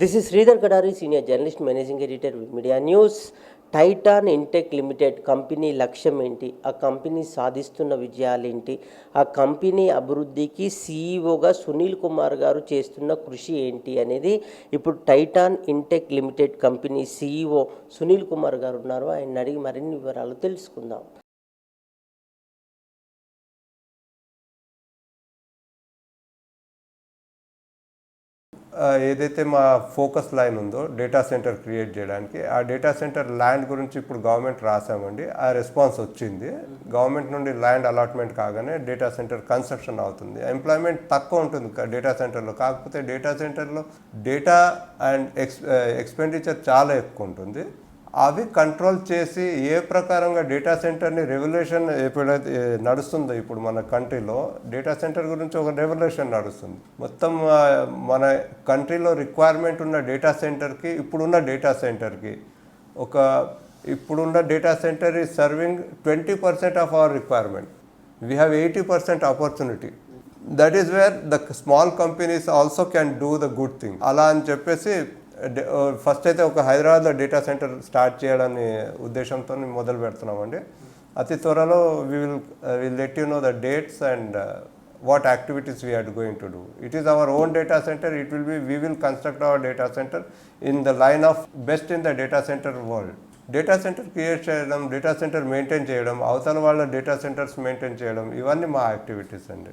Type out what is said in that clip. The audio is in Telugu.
This is Sridhar Gadari senior journalist managing editor media news Titan Intech Limited company లక్ష్యం ఏంటి? ఆ కంపెనీ సాధిస్తున్న విజయాలు ఏంటి? ఆ కంపెనీ అభివృద్ధికి సీఈఓగా సునీల్ కుమార్ గారు చేస్తున్న కృషి ఏంటి అనేది ఇప్పుడు Titan Intech Limited company CEO Sunil Kumar గారు ఉన్నారు. ఆయన అడిగి మరిన్ని వివరాలు తెలుసుకుందాం. ఏదైతే మా ఫోకస్ లైన్ ఉందో డేటా సెంటర్ క్రియేట్ చేయడానికి ఆ డేటా సెంటర్ ల్యాండ్ గురించి ఇప్పుడు గవర్నమెంట్ రాసామండి ఆ రెస్పాన్స్ వచ్చింది. గవర్నమెంట్ నుండి ల్యాండ్ అలాట్మెంట్ కాగానే డేటా సెంటర్ కన్స్ట్రక్షన్ అవుతుంది. ఎంప్లాయ్మెంట్ తక్కువ ఉంటుంది డేటా సెంటర్లో. కాకపోతే డేటా సెంటర్లో డేటా అండ్ ఎక్స్ ఎక్స్పెండిచర్ చాలా ఎక్కువ ఉంటుంది. అవి కంట్రోల్ చేసి ఏ ప్రకారంగా డేటా సెంటర్ని రెవల్యూషన్ ఎప్పుడైతే నడుస్తుందో ఇప్పుడు మన కంట్రీలో డేటా సెంటర్ గురించి ఒక రెవల్యూషన్ నడుస్తుంది. మొత్తం మన కంట్రీలో రిక్వైర్మెంట్ ఉన్న డేటా సెంటర్కి ఇప్పుడున్న డేటా సెంటర్కి ఒక ఇప్పుడున్న data centre is serving twenty percent of our requirement we have eighty percent opportunity that is where the small companies also can do the good thing అలా అని చెప్పేసి ఫస్ట్ అయితే ఒక హైదరాబాద్లో డేటా సెంటర్ స్టార్ట్ చేయాలని ఉద్దేశంతో మొదలు పెడుతున్నామండి. అతి త్వరలో we will will let you know the dates and what activities we're going to do it is our own data centre it will be we will construct our data centre in the line of best in the data centre world data centre create చేయడం డేటా సెంటర్ మెయింటైన్ చేయడం అవతల వాళ్ళ డేటా సెంటర్స్ మెయింటైన్ చేయడం ఇవన్నీ మా యాక్టివిటీస్ అండి.